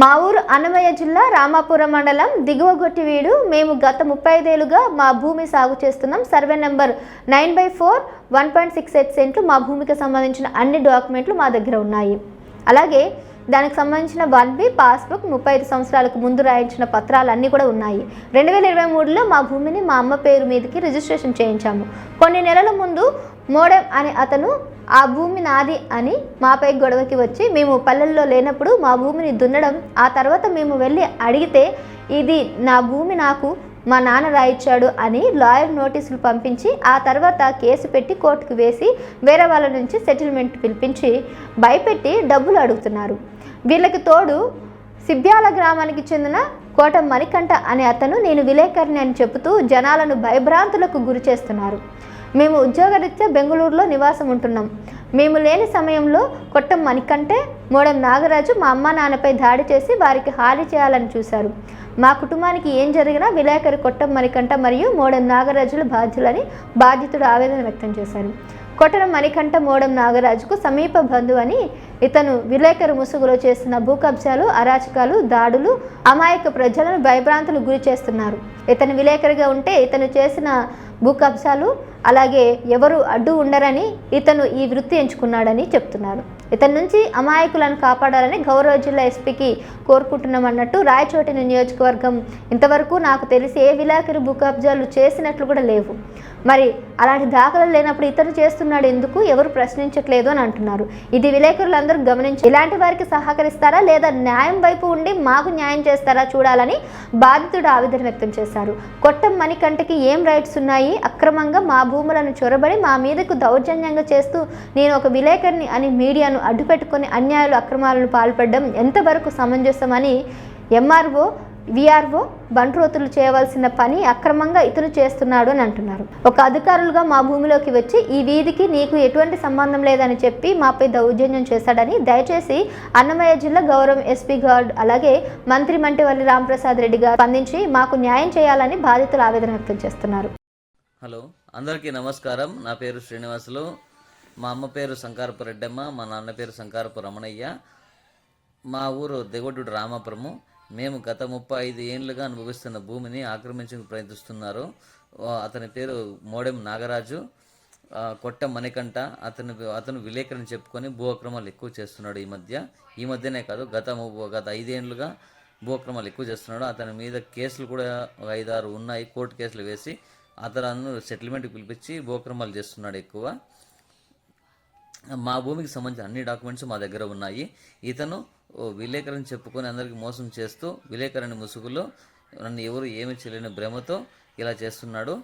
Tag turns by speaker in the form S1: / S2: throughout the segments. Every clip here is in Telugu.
S1: మా ఊరు అన్నమయ్య జిల్లా రామాపురం మండలం దిగువ గొట్టివీడు మేము గత ముప్పై ఐదేళ్ళుగా మా భూమి సాగు చేస్తున్నాం. Survey number nine by four one point six eight సెంట్లు మా భూమికి సంబంధించిన అన్ని డాక్యుమెంట్లు మా దగ్గర ఉన్నాయి. అలాగే దానికి సంబంధించిన వన్ బి పాస్బుక్ ముప్పై ఐదు సంవత్సరాలకు ముందు రాయించిన పత్రాలు అన్నీ కూడా ఉన్నాయి. రెండు వేల ఇరవై మూడులో మా భూమిని మా అమ్మ పేరు మీదకి రిజిస్ట్రేషన్ చేయించాము. కొన్ని నెలల ముందు మోడెం అనే అతను ఆ భూమి నాది అని మాపై గొడవకి వచ్చి మేము పల్లెల్లో లేనప్పుడు మా భూమిని దున్నడం ఆ తర్వాత మేము వెళ్ళి అడిగితే ఇది నా భూమి నాకు మా నాన్న రాయిచ్చాడు అని లాయర్ నోటీసులు పంపించి ఆ తర్వాత కేసు పెట్టి కోర్టుకు వేసి వేరే వాళ్ళ నుంచి సెటిల్మెంట్ పిలిపించి భయపెట్టి డబ్బులు అడుగుతున్నారు. వీళ్ళకి తోడు సిబ్యాల గ్రామానికి చెందిన కోట మణికంఠ అనే అతను నేను విలేకరిని అని చెబుతూ జనాలను భయభ్రాంతులకు గురి చేస్తున్నారు. మేము ఉద్యోగరీత్యా బెంగళూరులో నివాసం ఉంటున్నాం. మేము లేని సమయంలో కొట్టం మణికంటే మోడం నాగరాజు మా అమ్మ నాన్నపై దాడి చేసి వారికి హాని చేయాలని చూశారు. మా కుటుంబానికి ఏం జరిగినా విలేకరి కొట్టం మణికంఠ మరియు మోడం నాగరాజుల బాధ్యులని బాధితుడు ఆవేదన వ్యక్తం చేశారు. కొట్టడం మణికంఠ మోడం నాగరాజుకు సమీప బంధువు అని ఇతను విలేకరు ముసుగులో చేస్తున్న భూ కబ్జాలు అరాచకాలు దాడులు అమాయక ప్రజలను భయభ్రాంతులు గురి చేస్తున్నారు. ఇతను విలేకరిగా ఉంటే ఇతను చేసిన భూ కబ్జాలు అలాగే ఎవరు అడ్డు ఉండరని ఇతను ఈ వృత్తి ఎంచుకున్నాడని చెప్తున్నారు. ఇతని నుంచి అమాయకులను కాపాడాలని గౌరవ జిల్లా ఎస్పీకి కోరుకుంటున్నామన్నట్టు రాయచోటి నియోజకవర్గం ఇంతవరకు నాకు తెలిసి ఏ విలేకరి భూ కబ్జాలు చేసినట్లు కూడా లేవు. మరి అలాంటి దాఖలు లేనప్పుడు ఇతను చేస్తున్నాడు ఎందుకు? ఎవరు ప్రశ్నించట్లేదు అని అంటున్నారు. ఇది విలేకరులందరూ గమనించి ఇలాంటి వారికి సహకరిస్తారా లేదా న్యాయం వైపు ఉండి మాకు న్యాయం చేస్తారా చూడాలని బాధితుడు ఆవేదన వ్యక్తం చేశారు. కొట్టం మణికంటకి ఏం రైట్స్ ఉన్నాయి? అక్రమంగా మా భూములను చొరబడి మా మీదకు దౌర్జన్యంగా చేస్తూ నేను ఒక విలేకరిని అని మీడియాను అడ్డుపెట్టుకుని అన్యాయాలు అక్రమాలను పాల్పడడం ఎంతవరకు సమంజసమని ఎంఆర్ఓ విఆర్ఓ బంట్రోతులు చేయవలసిన పని అక్రమంగా ఇతను చేస్తున్నాడు అని అంటున్నారు. ఒక అధికారులుగా మా భూమిలోకి వచ్చి ఈ వీధికి నీకు ఎటువంటి సంబంధం లేదని చెప్పి మాపై దౌర్జన్యం చేశాడని దయచేసి అన్నమయ్య జిల్లా గౌరవం ఎస్పీ గార్డ్ అలాగే మంత్రి మంటివల్లి రాంప్రసాద్ రెడ్డి గారు స్పందించి మాకు న్యాయం చేయాలని బాధితులు ఆవేదన వ్యక్తం చేస్తున్నారు.
S2: హలో అందరికీ నమస్కారం. నా పేరు శ్రీనివాసులు. మా అమ్మ పేరు సంకారపు రెడ్డమ్మ మా నాన్న పేరు సంకారపు రమణయ్య మా ఊరు దిగొడ్డు రామాపురము. మేము గత ముప్పై ఐదు ఏళ్ళుగా అనుభవిస్తున్న భూమిని ఆక్రమించడానికి ప్రయత్నిస్తున్నారు. అతని పేరు మోడెం నాగరాజు. కొట్ట మణికంఠ. అతను అతను విలేకరణ చెప్పుకొని భూ అక్రమాలు ఎక్కువ చేస్తున్నాడు ఈ మధ్య. ఈ మధ్యనే కాదు గత ము- గత ఐదేళ్ళుగా భూ అక్రమాలు ఎక్కువ చేస్తున్నాడు. అతని మీద కేసులు కూడా ఐదారు ఉన్నాయి. కోర్టు కేసులు వేసి అతను సెటిల్మెంట్కి పిలిపించి భూక్రమాలు చేస్తున్నాడు ఎక్కువ. మా భూమికి సంబంధించిన అన్ని డాక్యుమెంట్స్ మా దగ్గర ఉన్నాయి. ఇతను ఓ విలేకరణ చెప్పుకొని అందరికీ మోసం చేస్తూ విలేకరణ ముసుగులో నన్ను ఎవరు ఏమి చేయలేని భ్రమతో ఇలా చేస్తున్నాడు.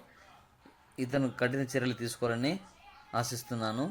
S2: ఇతను కఠిన చర్యలు తీసుకోవాలని ఆశిస్తున్నాను.